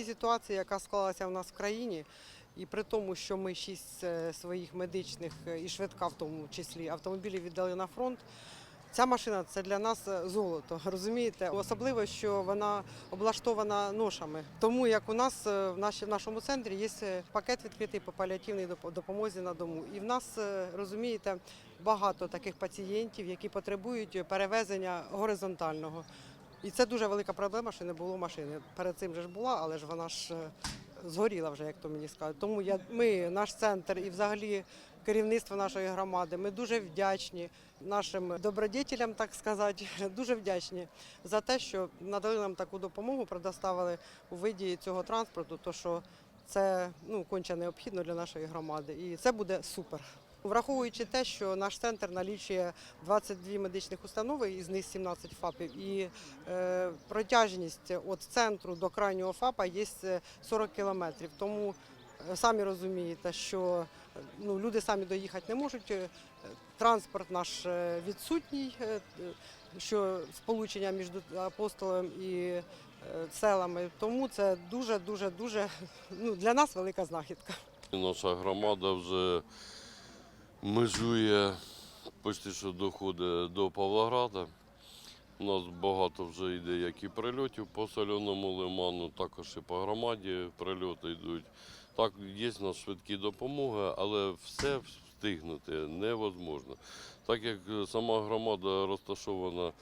цій ситуації, яка склалася в нас в країні, і при тому, що ми шість е, своїх медичних е, і швидка, в тому числі автомобілів віддали на фронт. Ця машина це для нас е, золото, розумієте? Особливо, що вона облаштована ношами. Тому як у нас в нашому центрі є пакет відкритий по паліативній доп- допомозі на дому. І в нас, розумієте, багато таких пацієнтів, які потребують перевезення горизонтального. І це дуже велика проблема, що не було машини. Перед цим же ж була, але ж вона ж е, згоріла вже, як то мені скажуть. Тому я, ми, наш центр і взагалі керівництво нашої громади, ми дуже вдячні нашим добродітелям, так сказати, дуже вдячні за те, що надали нам таку допомогу, предоставили у виді цього транспорту, то що це ну, конче необхідно для нашої громади. І це буде супер. Враховуючи те, що наш центр налічує 22 медичних установи, із них 17 ФАПів, і е, протяжність від центру до крайнього ФАПа є е, 40 кілометрів. Тому е, самі розумієте, що е, ну, люди самі доїхати не можуть. Транспорт наш відсутній, що сполучення між апостолом і селами. Тому це дуже, дуже, дуже ну, для нас велика знахідка. Наша громада вже межує, почти що доходить до Павлограда. У нас багато вже йде як і прильотів по соленому лиману, також і по громаді прильоти йдуть. Так, є в нас швидкі допомоги, але все встигнути невозможно. Так як сама громада розташована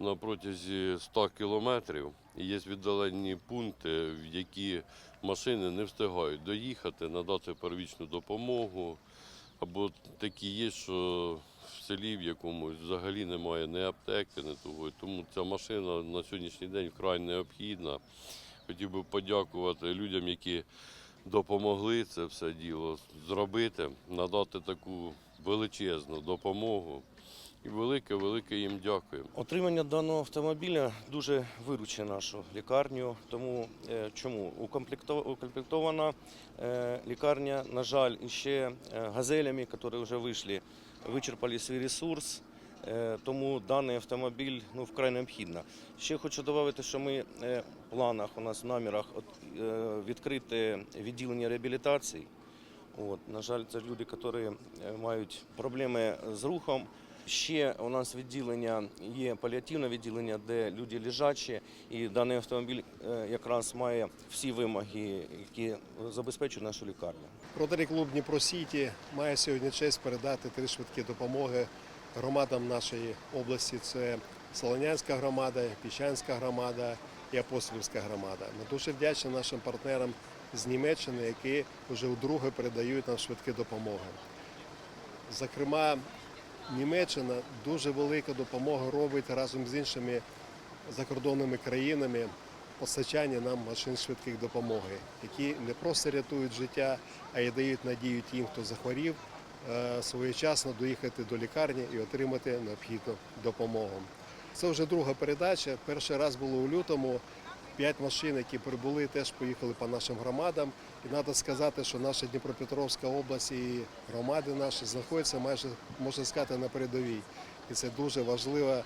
на протязі 100 кілометрів, є віддалені пункти, в які машини не встигають доїхати, надати первічну допомогу. Або такі є, що в селі в якомусь взагалі немає ні аптеки, ні того. Тому ця машина на сьогоднішній день вкрай необхідна. Хотів би подякувати людям, які допомогли це все діло зробити, надати таку величезну допомогу. І велике, велике їм дякую. Отримання даного автомобіля дуже виручить нашу лікарню. Тому е, чому Укомплектов- укомплектована е, лікарня, на жаль, ще е, газелями, які вже вийшли, вичерпали свій ресурс. Тому даний автомобіль ну, вкрай необхідно. Ще хочу додати, що ми в планах, у нас в намірах відкрити відділення реабілітації. От, на жаль, це люди, які мають проблеми з рухом. Ще у нас відділення є паліативне відділення, де люди лежачі, і даний автомобіль е, якраз має всі вимоги, які забезпечують нашу лікарню. Ротарі клуб Дніпро Сіті має сьогодні честь передати три швидкі допомоги громадам нашої області. Це Солонянська громада, Піщанська громада і Апостолівська громада. Ми дуже вдячні нашим партнерам з Німеччини, які вже вдруге передають нам швидкі допомоги. Зокрема, Німеччина дуже велику допомогу робить разом з іншими закордонними країнами постачання нам машин швидких допомоги, які не просто рятують життя, а й дають надію тим, хто захворів, е, своєчасно доїхати до лікарні і отримати необхідну допомогу. Це вже друга передача. Перший раз було у лютому. П'ять машин, які прибули, теж поїхали по нашим громадам. І треба сказати, що наша Дніпропетровська область і громади наші знаходяться майже, можна сказати, на передовій. І це дуже важлива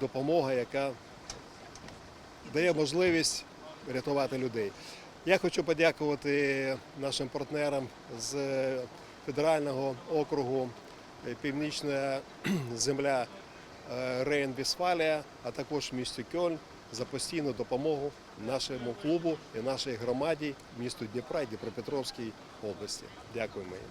допомога, яка дає можливість рятувати людей. Я хочу подякувати нашим партнерам з федерального округу е, Північна земля е, Рейн-Вісфалія, а також місту Кьольн за постійну допомогу нашому клубу і нашій громаді, місту Дніпра і Дніпропетровській області. Дякуємо їм.